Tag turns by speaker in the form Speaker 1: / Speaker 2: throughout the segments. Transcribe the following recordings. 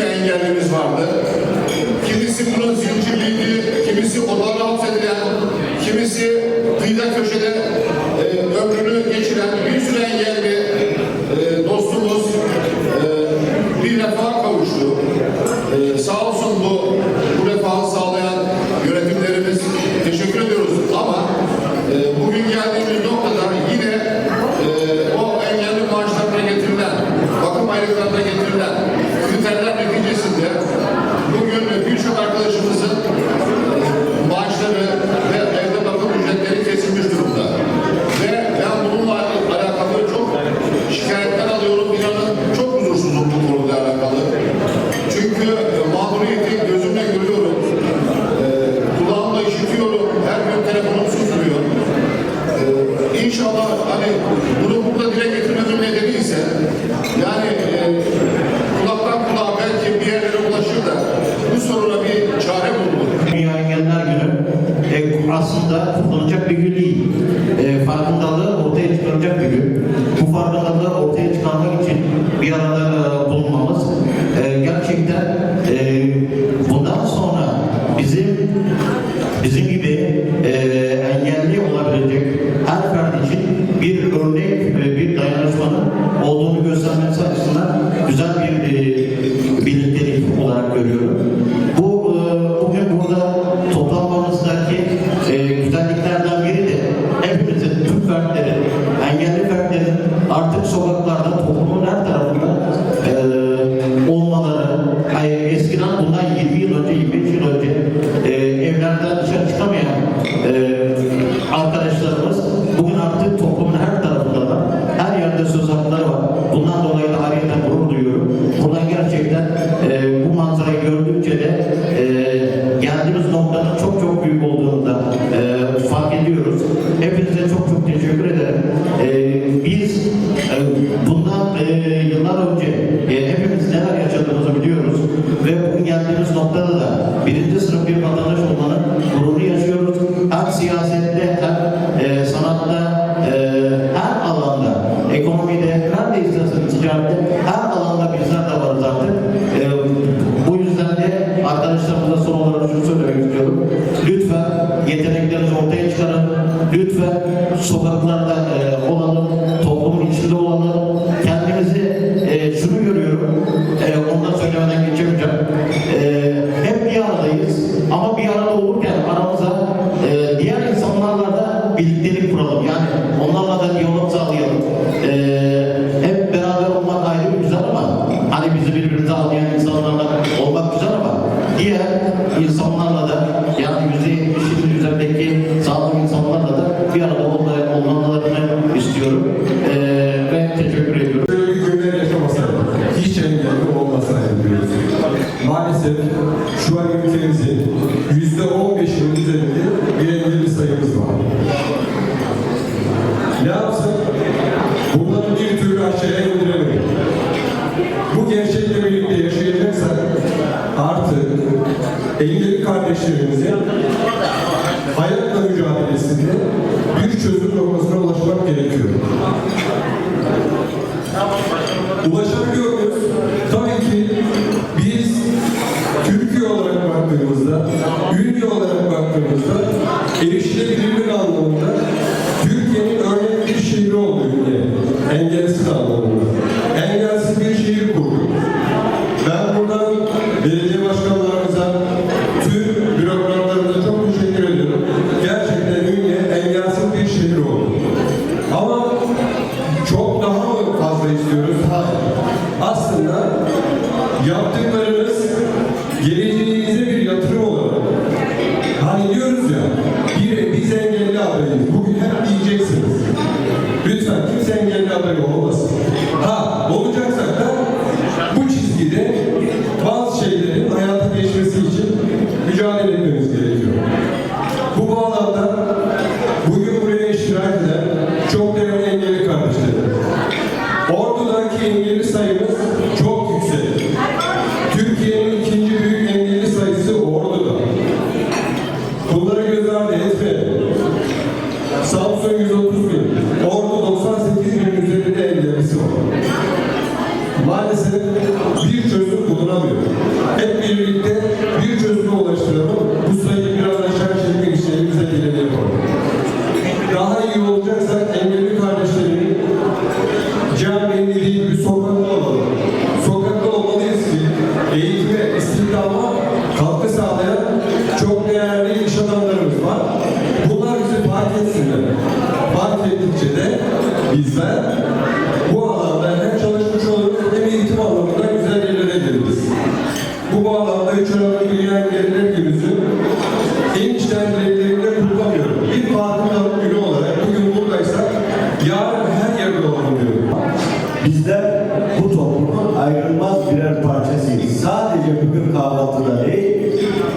Speaker 1: sürü engellimiz vardı. Kimisi buna zincirliydi, kimisi odalara hapsedilen, kimisi kıyıda köşede e, ömrünü geçiren bir sürü engelli
Speaker 2: Amén. ഉണ്ടാക്കിയൊരു Hepinize çok çok teşekkür ederim. Ee, biz e, bundan e, yıllar önce e, hepimiz neler yaşadığımızı biliyoruz ve bugün geldiğimiz noktada da birinci sınıf bir vatandaş olmanın gururunu yaşıyoruz. Hem siyasette hem e, sanatta e, her alanda ekonomide nerede isterseniz ticarette her alanda bizler de varız artık. E, bu yüzden de arkadaşlarımıza son olarak şunu söylemek istiyorum. Lütfen yeteneklerinizi ortaya çıkarın lütfen sokaklarda e, olalım, toplumun içinde olalım.
Speaker 3: Uważam, göreceksiniz. Lütfen kimse engelli adayı olmasın. Ha olacaksak da bu çizgide bazı şeylerin hayata geçmesi için mücadele etmemiz gerekiyor. Bu bağlamda Bu bağlamda 3 Aralık Dünya Engelliler Günü'nü en içten dileklerimle kutlamıyorum. Bir farkındalık günü olarak bugün buradaysak yarın her yerde olalım diyorum.
Speaker 4: Bizler bu toplumun ayrılmaz birer parçasıyız. Sadece bugün kahvaltıda değil,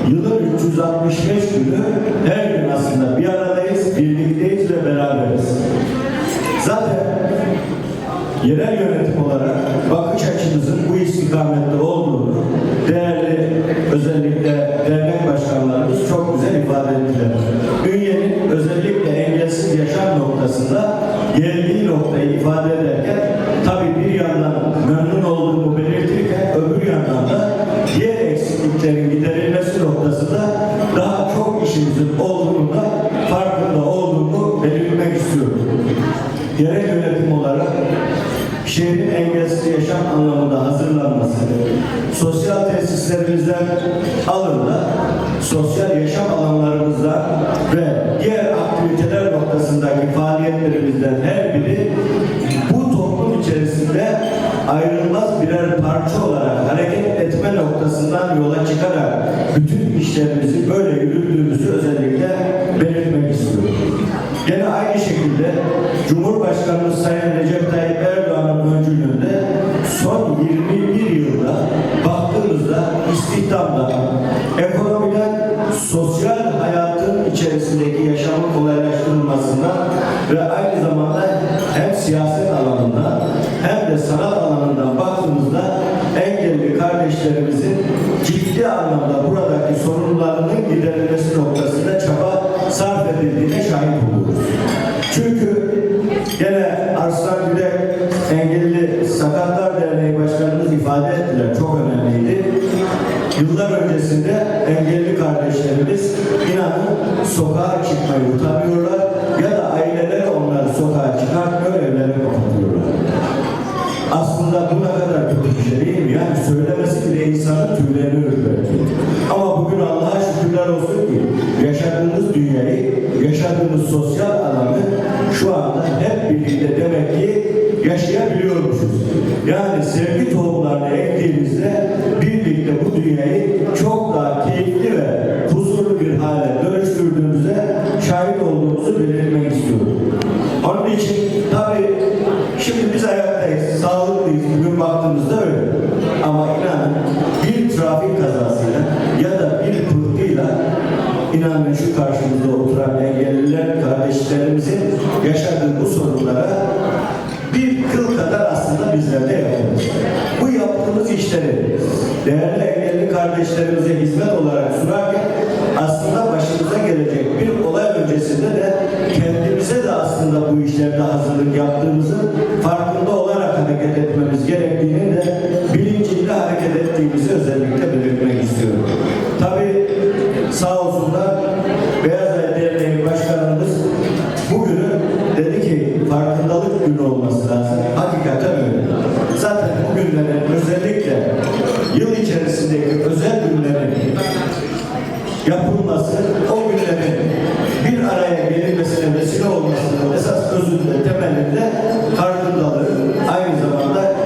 Speaker 4: yılın 365 günü her gün aslında bir aradayız, birlikteyiz ve beraberiz. Zaten yerel noktasında geldiği noktayı ifade ederken tabii bir yandan memnun olduğumu belirtirken öbür yandan da diğer eksikliklerin giderilmesi noktasında daha çok işimizin olduğunu da farkında olduğumu belirtmek istiyorum. Yerel yönetim olarak şehrin engelsiz yaşam anlamında hazırlanması, sosyal tesislerimizden alımda, sosyal yaşam alanlarımızdan bütün işlerimizi böyle yürüttüğümüzü özellikle belirtmek istiyorum. Gene aynı şekilde Cumhurbaşkanımız Sayın Recep Tayyip Erdoğan'ın öncülüğünde son 21 yılda baktığımızda istihdamda, ekonomiden sosyal hayatın içerisindeki yaşamın kolaylaştırılmasından edildiğine şahit oluyoruz. Çünkü gene Arslan Gülek Engelli Sakatlar Derneği Başkanımız ifade ettiler. Çok önemliydi. Yıllar öncesinde engelli kardeşlerimiz inanın sokağa çıkmayı utanıyorlar ya da aileleri onları sokağa çıkartmıyor, evlere kapatıyorlar. Aslında bu ne kadar kötü bir şey değil mi? Yani söylemesi bile insanın tüylerini ürpertiyor. Ama bugün Allah'a şükürler olsun ki sosyal alanı şu anda hep birlikte demek ki yaşayabiliyormuşuz. Yani sevgi tohumlarını ektiğimizde birlikte bu dünyayı çok kardeşlerimize hizmet olarak sunarken aslında başımıza gelecek bir olay öncesinde de kendimize de aslında bu işlerde hazırlık yaptığımızın farkında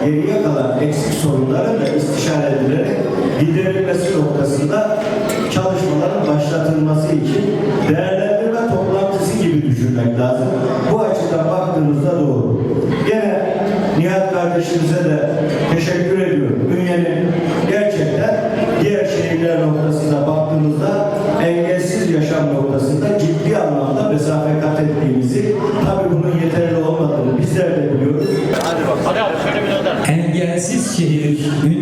Speaker 4: geriye kalan eksik sorunların da istişare edilerek giderilmesi noktasında çalışmaların başlatılması için değerlendirme toplantısı gibi düşünmek lazım. Bu açıdan baktığımızda doğru. Gene Nihat kardeşimize de teşekkür ediyorum. Bizler